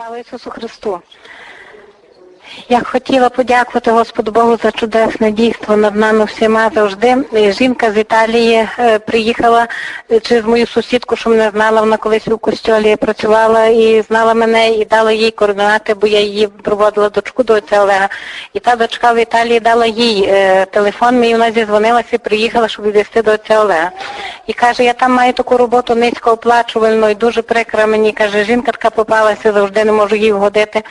Слава Ісусу Христу! Я хотіла подякувати Господу Богу за чудесне дійство над нами всіма завжди. Жінка з Італії е, приїхала е, через мою сусідку, що мене знала, вона колись у костьолі працювала і знала мене і дала їй координати, бо я її проводила дочку до отця Олега. І та дочка в Італії дала їй е, телефон, мій вона зізвонилася і приїхала, щоб відвести до отця Олега. І каже, я там маю таку роботу низькооплачувальну і дуже прикра мені. Каже, жінка така попалася, завжди не можу їй вгодити.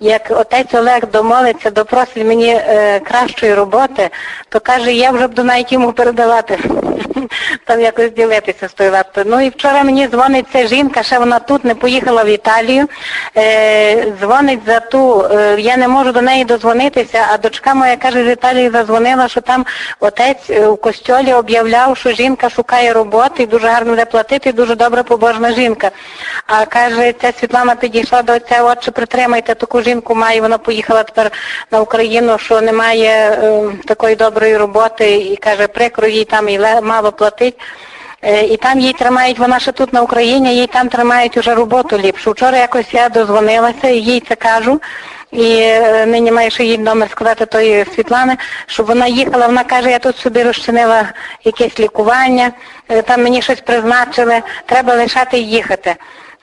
Як отець Олег домовиться, допросить мені е, кращої роботи, то каже, я вже буду навіть йому передавати. Там якось ділитися з тою вартою. Ну і вчора мені дзвонить ця жінка, ще вона тут не поїхала в Італію. Е, дзвонить за ту, е, я не можу до неї дозвонитися, а дочка моя каже, з Італії задзвонила, що там отець е, у костьолі об'являв, що жінка шукає роботи дуже гарно буде платити, дуже добра побожна жінка. А каже, ця Світлана підійшла до отця, отче, притримайте, таку жінку має, вона поїхала тепер на Україну, що немає е, такої доброї роботи, і каже, прикро їй там і ле- платить. Е, І там їй тримають, вона ще тут на Україні, їй там тримають уже роботу ліпшу. Вчора якось я дозвонилася їй це кажу. І е, нині маю ще їй номер сказати тої Світлани, щоб вона їхала, вона каже, я тут собі розчинила якесь лікування, е, там мені щось призначили, треба лишати і їхати.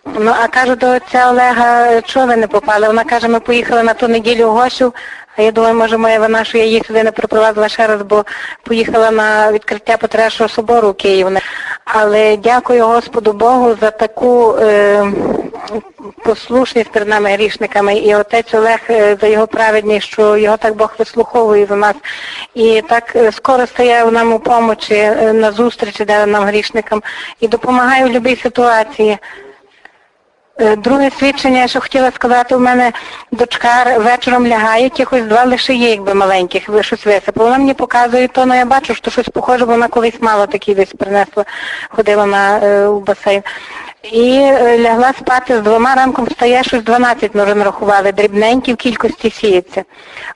Ну, а кажу до отця Олега, чого ви не попали? Вона каже, ми поїхали на ту неділю в Гощу, а я думаю, може моя вина, що я її сюди не припровадила ще раз, бо поїхала на відкриття Патріаршого собору у Києві. Але дякую Господу Богу за таку е, послушність перед нами грішниками. І отець Олег е, за його праведність, що його так Бог вислуховує за нас. І так е, скоро стає нам у помочі е, на зустрічі де нам грішникам і допомагає в будь-якій ситуації. Е, Друге свідчення, що хотіла сказати, у мене дочка вечором лягає, якихось два лише є, якби маленьких, щось висипало. Вона мені показує то, ну я бачу, що щось похоже, бо вона колись мало такі десь принесла, ходила на е, у басейн. І е, лягла спати з двома ранком встає, щось 12 ми вже нарахували, дрібненькі в кількості сіється.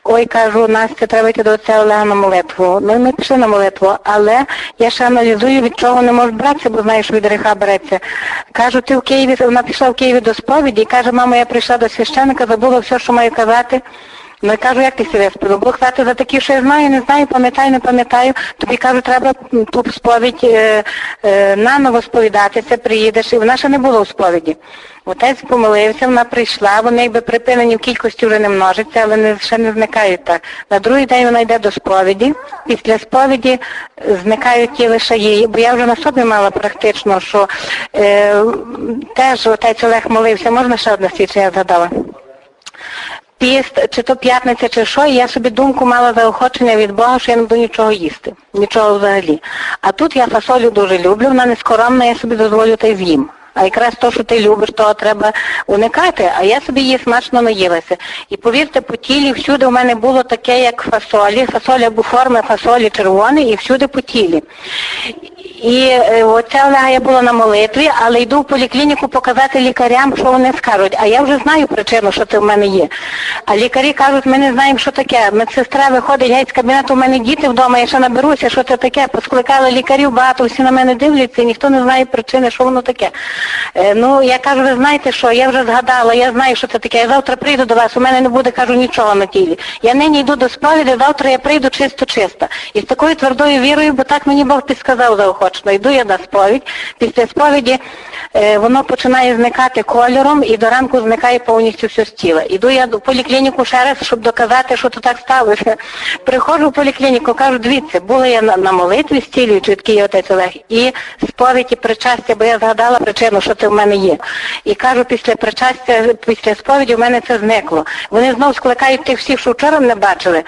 Ой, кажу, Настя, треба йти до отця Олега на молитву. Ну і ми пішли на молитву, але я ще аналізую, від чого не можуть братися, бо знаєш, від гріха береться. Кажу, ти в Києві, вона пішла в Києві до сповіді і каже, мама, я прийшла до священника, забула все, що маю казати. Ну я кажу, як ти себе? Бог казати за такі, що я знаю, не знаю, пам'ятаю, не пам'ятаю. Тобі кажу, треба ту сповідь е, е, наново сповідатися, приїдеш. І вона ще не була у сповіді. Отець помолився, вона прийшла, вони якби припинені в кількості вже не множаться, але не, ще не зникають так. На другий день вона йде до сповіді. Після сповіді е, зникають ті лише її, бо я вже на собі мала практично, що е, теж отець Олег молився. Можна ще одне свідчення я згадала? Піст, чи то п'ятниця, чи що, і я собі думку мала заохочення від Бога, що я не буду нічого їсти, нічого взагалі. А тут я фасолю дуже люблю, вона не скоромна, я собі дозволю та з'їм. А якраз то, що ти любиш, того треба уникати, а я собі її смачно наїлася. І повірте, по тілі всюди у мене було таке, як фасолі, фасоля або форми фасолі червоної, і всюди по тілі. І е, оця Олега я була на молитві, але йду в поліклініку показати лікарям, що вони скажуть. А я вже знаю причину, що це в мене є. А лікарі кажуть, ми не знаємо, що таке. Медсестра виходить геть з кабінету, у мене діти вдома, я ще наберуся, що це таке. Поскликали лікарів, багато всі на мене дивляться, і ніхто не знає причини, що воно таке. Е, ну, я кажу, ви знаєте що, я вже згадала, я знаю, що це таке. Я завтра прийду до вас, у мене не буде, кажу, нічого на тілі. Я нині йду до сповіді, завтра я прийду чисто-чисто. І з такою твердою вірою, бо так мені Бог підсказав заохочено. Йду я на сповідь. Після сповіді воно починає зникати кольором і до ранку зникає повністю все з тіла. Іду я в поліклініку ще раз, щоб доказати, що то так сталося. Приходжу в поліклініку, кажу, дивіться, була я на, молитві стілюючи, такий отець Олег, і сповідь і причастя, бо я згадала причину, що це в мене є. І кажу, після причастя, після сповіді в мене це зникло. Вони знов скликають тих всіх, що вчора не бачили.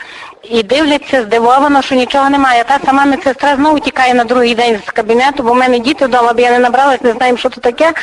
І дивляться здивовано, що нічого немає. Та сама медсестра знову тікає на другий день з кабінету, бо в мене діти вдома, бо я не набралась, не знаємо, що це таке.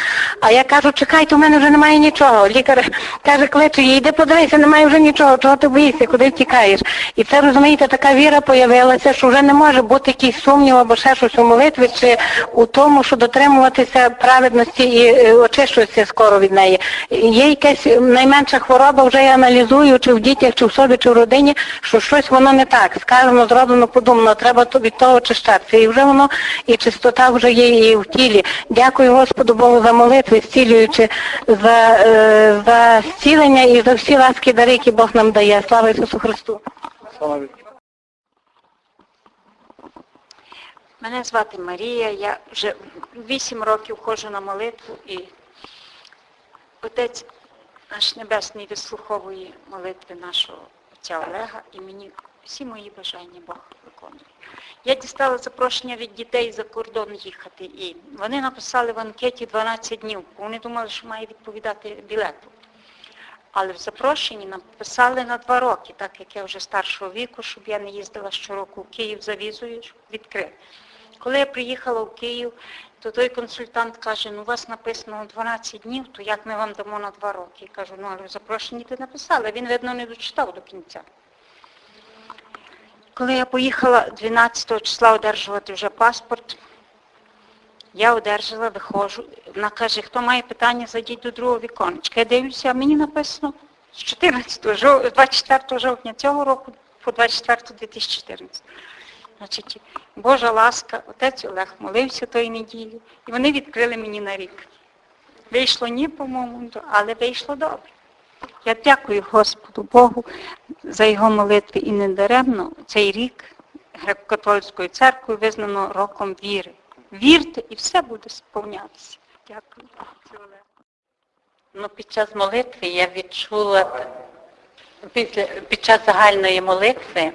А я кажу, чекайте, у мене вже немає нічого. Лікар каже, кличе їй, йди подивися, немає вже нічого, чого ти боїшся, куди втікаєш. І це, розумієте, така віра появилася, що вже не може бути якийсь сумнів або ще щось у молитві, чи у тому, що дотримуватися праведності і е, очищуватися скоро від неї. Є якась найменша хвороба, вже я аналізую, чи в дітях, чи в собі, чи в родині, що щось воно не так. Сказано, зроблено, подумано, треба від того очищатися. І вже воно, і чистота вже є і в тілі. Дякую Господу Богу за молитви, зцілюючи за, е, за зцілення і за всі ласки дари, які Бог нам дає. Слава Ісусу Христу! Слава Мене звати Марія, я вже 8 років ходжу на молитву і Отець наш Небесний вислуховує молитви нашого отця Олега і мені всі мої бажання Бог виконує. Я дістала запрошення від дітей за кордон їхати і вони написали в анкеті 12 днів, бо вони думали, що має відповідати білету. Але в запрошенні написали на два роки, так як я вже старшого віку, щоб я не їздила щороку в Київ за візою, щоб відкрити. Коли я приїхала в Київ, то той консультант каже, ну у вас написано 12 днів, то як ми вам дамо на два роки? Я кажу, ну але в запрошенні ти написали. Він, видно, не дочитав до кінця. Коли я поїхала 12 числа одержувати вже паспорт, я одержала, виходжу. Вона каже, хто має питання, зайдіть до другого віконечка. Я дивлюся, а мені написано з 14 жов... 24 жовтня цього року по 24 2014. Значить, Божа ласка, отець Олег молився тої неділі, і вони відкрили мені на рік. Вийшло ні, по-моєму, але вийшло добре. Я дякую Господу Богу за його молитви і недаремно цей рік греко-католицькою церквою визнано роком віри. Вірте і все буде сповнятися. Дякую. Ну, під час молитви я відчула, після, під час загальної молитви,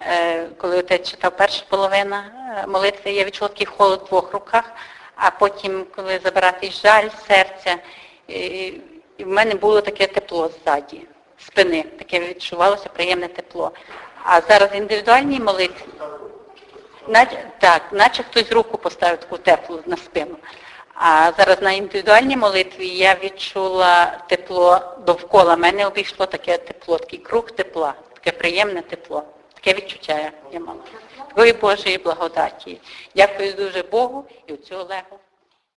е, коли отець читав перша половина е, молитви, я відчула такий холод в двох руках, а потім, коли забирати жаль серця, і в мене було таке тепло ззаді, спини, таке відчувалося приємне тепло. А зараз в індивідуальній молитві, наче, так, наче хтось руку поставив таку теплу на спину. А зараз на індивідуальній молитві я відчула тепло довкола мене обійшло таке тепло, такий круг тепла, таке приємне тепло, таке відчуття я мала. Такої Божої благодаті. Дякую дуже Богу і оцю Олегу